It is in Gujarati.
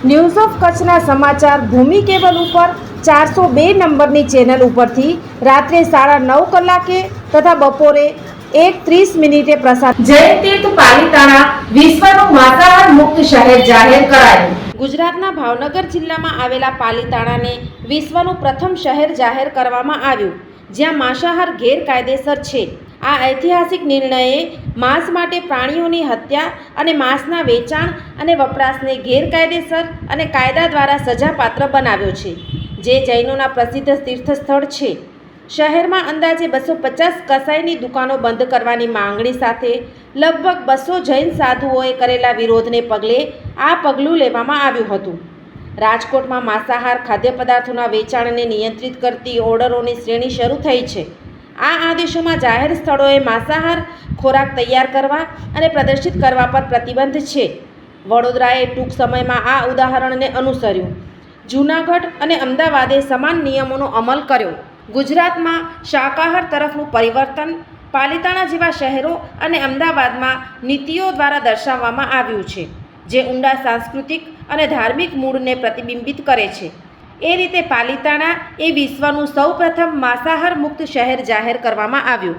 news of કચ્છના સમાચાર ભૂમિ કેબલ ઉપર ચારસો બે નંબરની ચેનલ ઉપરથી રાત્રે સાડા નવ કલાકે તથા બપોરે એક ત્રીસ મિનિટે પ્રસાર જૈન તીર્થ પાલિતાણા વિશ્વનું માતાહાર મુક્ત શહેર જાહેર કરાયું. ગુજરાતના ભાવનગર જિલ્લામાં આવેલા પાલિતાણાને વિશ્વનું પ્રથમ શહેર જાહેર કરવામાં આવ્યું જ્યાં માંસાહાર ગેરકાયદેસર છે. આ ઐતિહાસિક નિર્ણયે માંસ માટે પ્રાણીઓની હત્યા અને માંસના વેચાણ અને વપરાશને ગેરકાયદેસર અને કાયદા દ્વારા સજાપાત્ર બનાવ્યો છે, જે જૈનોના પ્રસિદ્ધ તીર્થસ્થળ છે. શહેરમાં અંદાજે બસો પચાસ કસાઈની દુકાનો બંધ કરવાની માંગણી સાથે લગભગ બસો જૈન સાધુઓએ કરેલા વિરોધને પગલે આ પગલું લેવામાં આવ્યું હતું. રાજકોટમાં માંસાહાર ખાદ્ય પદાર્થોના વેચાણને નિયંત્રિત કરતી ઓર્ડરોની શ્રેણી શરૂ થઈ છે. આ આદેશોમાં જાહેર સ્થળોએ માંસાહાર ખોરાક તૈયાર કરવા અને પ્રદર્શિત કરવા પર પ્રતિબંધ છે. વડોદરાએ ટૂંક સમયમાં આ ઉદાહરણને અનુસર્યું. જૂનાગઢ અને અમદાવાદે સમાન નિયમોનો અમલ કર્યો. ગુજરાતમાં શાકાહાર તરફનું પરિવર્તન, પાલિતાણા જેવા શહેરો અને અમદાવાદમાં નીતિઓ દ્વારા દર્શાવવામાં આવ્યું છે, જે ઊંડા સાંસ્કૃતિક અને ધાર્મિક મૂળને પ્રતિબિંબિત કરે છે. એ રીતે પાલિતાણા એ વિશ્વનું સૌપ્રથમ માંસાહાર મુક્ત શહેર જાહેર કરવામાં આવ્યું.